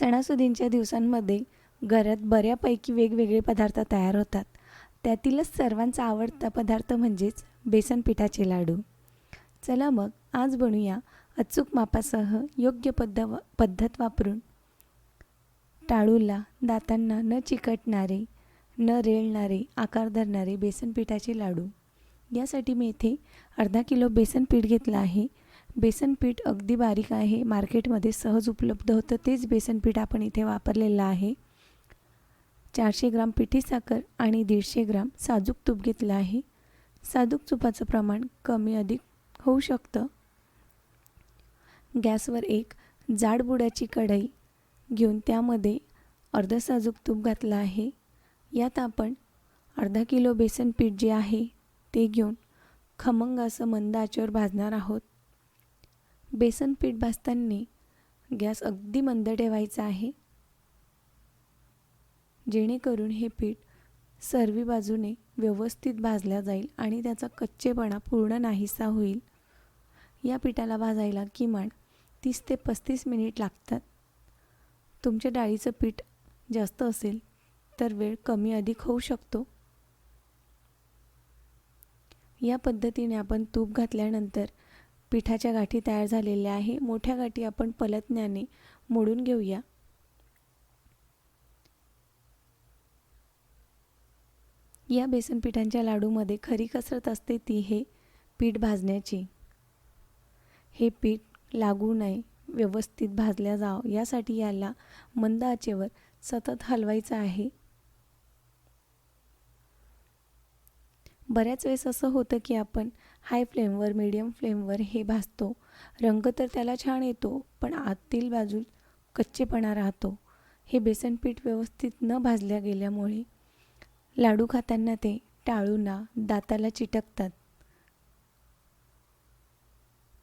सणासुदींच्या दिवसांमध्ये घरात बऱ्यापैकी वेगवेगळे पदार्थ तयार होतात. त्यातीलच सर्वांचा आवडता पदार्थ म्हणजेच बेसन पिठाचे लाडू. चला मग आज बनूया अचूक मापासह योग्य पद्ध पद्धत वापरून. टाळूला दातांना न चिकटणारे न रेळणारे आकार धरणारे बेसन पिठाचे लाडू. यासाठी मी इथे अर्धा किलो बेसन पीठ घेतलं आहे. बेसन पीठ अगदी बारीक आहे. मार्केटमध्ये सहज उपलब्ध होतं. तेच बेसन पीठ आपण इथे वापरलेलं आहे. चारशे ग्राम पिठी साखर आणि दीडशे ग्राम साजूक तूप घेतलं आहे. साजूक तुपाचं प्रमाण कमी अधिक होऊ शकतं. गॅसवर एक जाड बुडाची कढई घेऊन त्यामध्ये अर्ध साजूक तूप घातलं आहे. यात आपण अर्धा किलो बेसन पीठ जे आहे ते घेऊन खमंग असं मंद आचेवर भाजणार आहोत. बेसन पीठ भाजताना गॅस अगदी मंद ठेवायचा आहे. जेणेकरून हे पीठ सर्वी बाजूने व्यवस्थित भाजल्या जाईल आणि त्याचा कच्चेपणा पूर्ण नाहीसा होईल. या पिठाला भाजायला किमान तीस ते पस्तीस मिनिट लागतात. तुमच्या डाळीचं पीठ जास्त असेल तर वेळ कमी अधिक होऊ शकतो. या पद्धतीने आपण तूप घातल्यानंतर पिठाच्या गाठी तयार झालेल्या आहे. मोठ्या गाठी आपण पलतण्याने मोडून घेऊया. या बेसन पिठांच्या लाडूमध्ये खरी कसरत असते ती हे पीठ भाजण्याची. हे पीठ लागू नये व्यवस्थित भाजल्या जावं. यासाठी याला मंद आचेवर सतत हलवायचं आहे. बऱ्याच वेळेस असं होतं की आपण हाय फ्लेमवर मीडियम फ्लेमवर हे भाजतो रंग तर त्याला छान येतो पण आतील बाजू कच्चेपणा राहतो. हे बेसन पीठ व्यवस्थित न भाजल्या गेल्यामुळे लाडू खाताना ते टाळूना दाताला चिटकतात.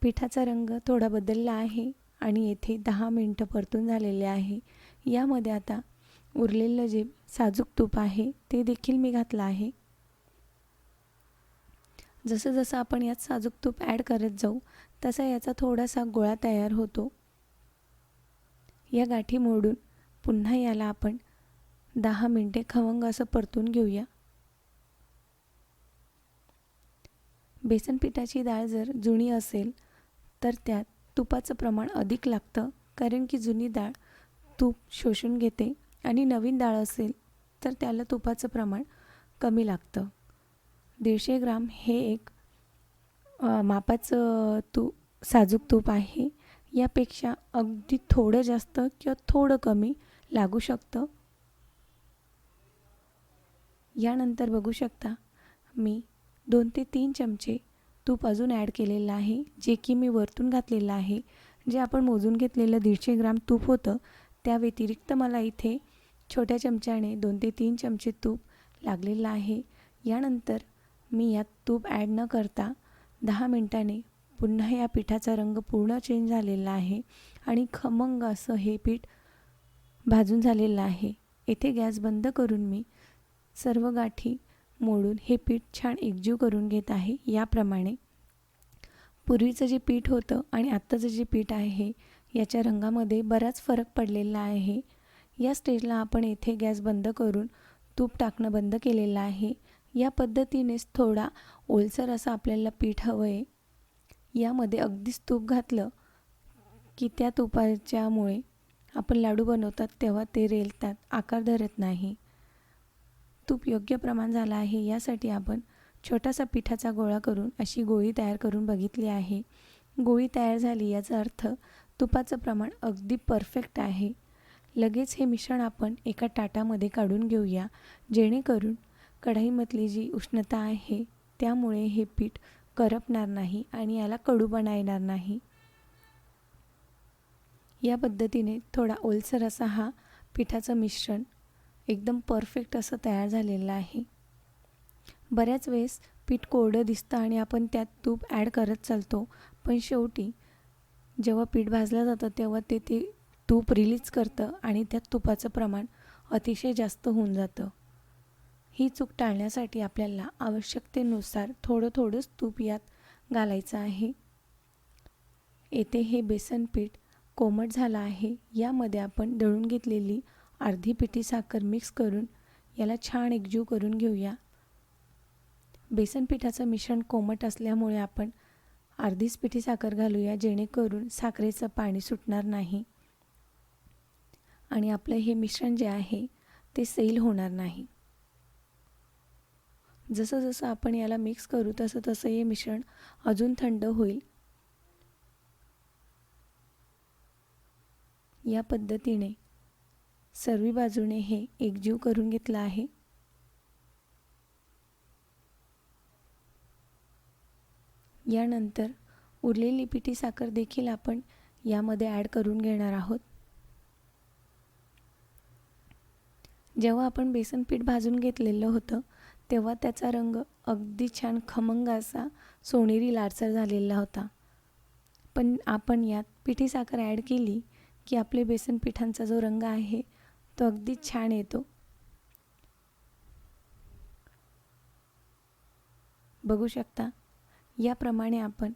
पिठाचा रंग थोडा बदलला आहे आणि येथे दहा मिनटं परतून झालेले आहे. यामध्ये आता उरलेलं जे साजूक तूप आहे ते देखील मी घातलं आहे. जसं जसं आपण यात साजूक तूप ॲड करत जाऊ तसा याचा थोडासा गोळा तयार होतो. या गाठी मोडून पुन्हा याला आपण दहा मिनटे खवंग असं परतून घेऊया. बेसन पिठाची डाळ जर जुनी असेल तर त्यात तुपाचं प्रमाण अधिक लागतं कारण की जुनी डाळ तूप शोषून घेते आणि नवीन डाळ असेल तर त्याला तुपाचं प्रमाण कमी लागतं. दीडशे ग्राम हे एक मापाचं तू साजूक तूप आहे. यापेक्षा अगदी थोडं जास्त किंवा थोडं कमी लागू शकतं. यानंतर बघू शकता मी दोन ते तीन चमचे तूप अजून ॲड केलेलं आहे जे की मी वरतून घातलेलं आहे. जे आपण मोजून घेतलेलं दीडशे ग्राम तूप होतं त्या व्यतिरिक्त मला इथे छोट्या चमच्याने दोन ते तीन चमचे तूप लागलेलं आहे. यानंतर मी यात तूप ॲड न करता दहा मिनटाने पुन्हा या पिठाचा रंग पूर्ण चेंज झालेला आहे आणि खमंग असं हे पीठ भाजून झालेलं आहे. येथे गॅस बंद करून मी सर्व गाठी मोडून हे पीठ छान एकजीव करून घेत आहे. याप्रमाणे पूर्वीचं जे पीठ होतं आणि आत्ताचं जे पीठ आहे याच्या रंगामध्ये बराच फरक पडलेला आहे. या स्टेजला आपण येथे गॅस बंद करून तूप टाकणं बंद केलेलं आहे. या पद्धतीनेच थोडा ओलसर असं आपल्याला पीठ हवं आहे यामध्ये अगदीच तूप घातलं की त्या तुपाच्यामुळे आपण लाडू बनवतात तेव्हा ते रेलतात आकार धरत नाही. तूप योग्य प्रमाण झालं आहे यासाठी आपण छोटासा पिठाचा गोळा करून अशी गोळी तयार करून बघितली आहे. गोळी तयार झाली याचा अर्थ तुपाचं प्रमाण अगदी परफेक्ट आहे. लगेच हे मिश्रण आपण एका ताटामध्ये काढून घेऊया जेणेकरून कढईमधली जी उष्णता आहे त्यामुळे हे पीठ करपणार नाही आणि याला कडूपणा येणार नाही. या पद्धतीने थोडा ओलसर असा हा पिठाचं मिश्रण एकदम परफेक्ट असं तयार झालेलं आहे. बऱ्याच वेळेस पीठ कोरडं दिसतं आणि आपण त्यात तूप ॲड करत चालतो पण शेवटी जेव्हा पीठ भाजलं जातं तेव्हा ते ते तूप रिलीज करतं आणि त्यात तुपाचं प्रमाण अतिशय जास्त होऊन जातं. ही चूक टाळण्यासाठी आपल्याला आवश्यकतेनुसार थोडं थोडंच तूप यात घालायचं आहे. येथे हे बेसन पीठ कोमट झालं आहे. यामध्ये आपण दळून घेतलेली अर्धी पिठी साखर मिक्स करून याला छान एकजीव करून घेऊया. बेसन पिठाचं मिश्रण कोमट असल्यामुळे आपण अर्धीच पिठी साखर घालूया जेणेकरून साखरेचं पाणी सुटणार नाही. आणि आपलं हे मिश्रण जे आहे ते सैल होणार नाही. जसं जसं आपण याला मिक्स करू तसं तसं हे मिश्रण अजून थंड होईल. या पद्धतीने सर्वी बाजूने हे एकजीव करून घेतलं आहे. यानंतर उरलेली पिठी साखर देखील आपण यामध्ये ॲड करून घेणार आहोत. जेव्हा आपण बेसन पीठ भाजून घेतलेलं होतं तेव्हा त्याचा रंग अगदी छान खमंग असा सोनेरी लालसर झालेला होता. पण आपण यात पिठी साखर ॲड केली की आपले बेसन पिठांचा जो रंग आहे तो अगदी छान येतो. बघू शकता याप्रमाणे आपण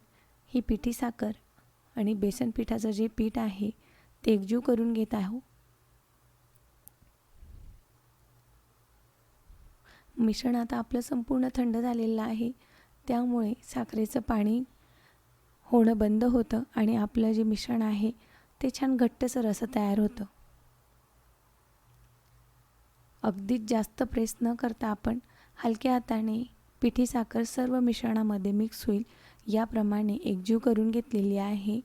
ही पिठी साखर आणि बेसन पिठाचं जे पीठ आहे ते एकजीव करून घेत आहोत. मिश्रण आता आपलं संपूर्ण थंड झालेलं आहे. त्यामुळे साखरेचं पाणी होणं बंद होतं आणि आपलं जे मिश्रण आहे ते छान घट्टसर असं तयार होतं. अगदीच जास्त प्रेस न करता आपण हलक्या हाताने पिठी साखर सर्व मिश्रणामध्ये मिक्स होईल याप्रमाणे एकजीव करून घेतलेली आहे.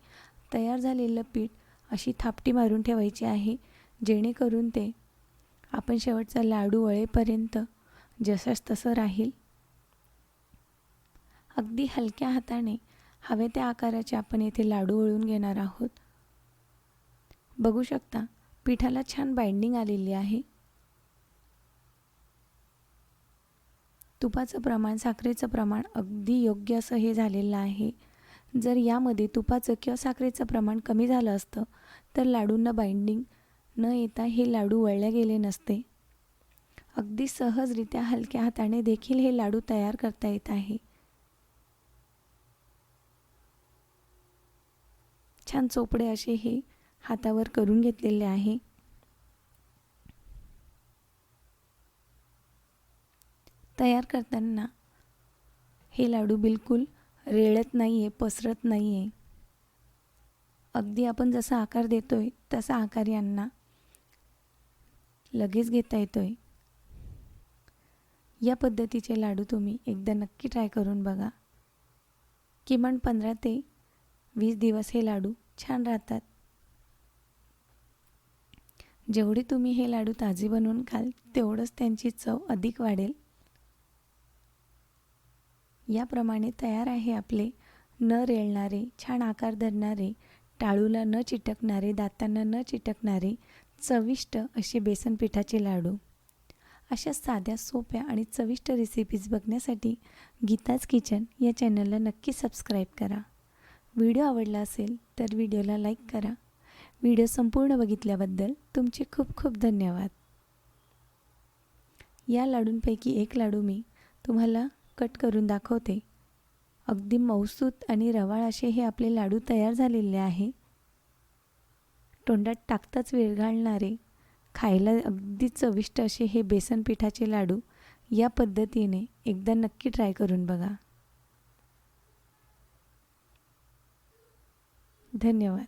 तयार झालेलं पीठ अशी थापटी मारून ठेवायची आहे जेणेकरून ते आपण शेवटचा लाडू वळेपर्यंत जसंच तसं राहील. अगदी हलक्या हाताने हवे त्या आकाराचे आपण येथे लाडू वळून घेणार आहोत. बघू शकता पिठाला छान बाइंडिंग आलेली आहे. तुपाचं प्रमाण साखरेचं प्रमाण अगदी योग्य असं हे झालेलं आहे. जर यामध्ये तुपाचं किंवा साखरेचं प्रमाण कमी झालं असतं तर लाडूंना बाइंडिंग न येता हे लाडू वळले गेले नसते. अगदी सहजरित्या हलक्या हाताने देखील हे लाडू तयार करता येत आहे. छान चोपडे असे हे हातावर करून घेतलेले आहे. तयार करताना हे लाडू बिलकुल रेळत नाही आहे पसरत नाही आहे अगदी आपण जसा आकार देतोय तसा आकार यांना लगेच घेता येतोय. या पद्धतीचे लाडू तुम्ही एकदा नक्की ट्राय करून बघा. किमान पंधरा ते वीस दिवस हे लाडू छान राहतात. जेवढे तुम्ही हे लाडू ताजे बनवून खाल तेवढंच त्यांची चव अधिक वाढेल. याप्रमाणे तयार आहे आपले न रेळणारे छान आकार धरणारे टाळूला न चिटकणारे दातांना न चिटकणारे चविष्ट असे बेसन पिठाचे लाडू. अशा साध्या सोप्या आणि चविष्ट रेसिपीज बघण्यासाठी गीताज किचन या चॅनलला नक्की सबस्क्राईब करा. व्हिडिओ आवडला असेल तर व्हिडिओला लाईक करा. व्हिडिओ संपूर्ण बघितल्याबद्दल तुमचे खूप खूप धन्यवाद. या लाडूंपैकी एक लाडू मी तुम्हाला कट करून दाखवते. अगदी मौसूत आणि रवाळ असे हे आपले लाडू तयार झालेले आहे. तोंडात टाकताच वेळ घालणारे खायला अगदी चविष्ट असे हे बेसन पिठाचे लाडू या पद्धतीने एकदा नक्की ट्राय करून बघा. धन्यवाद.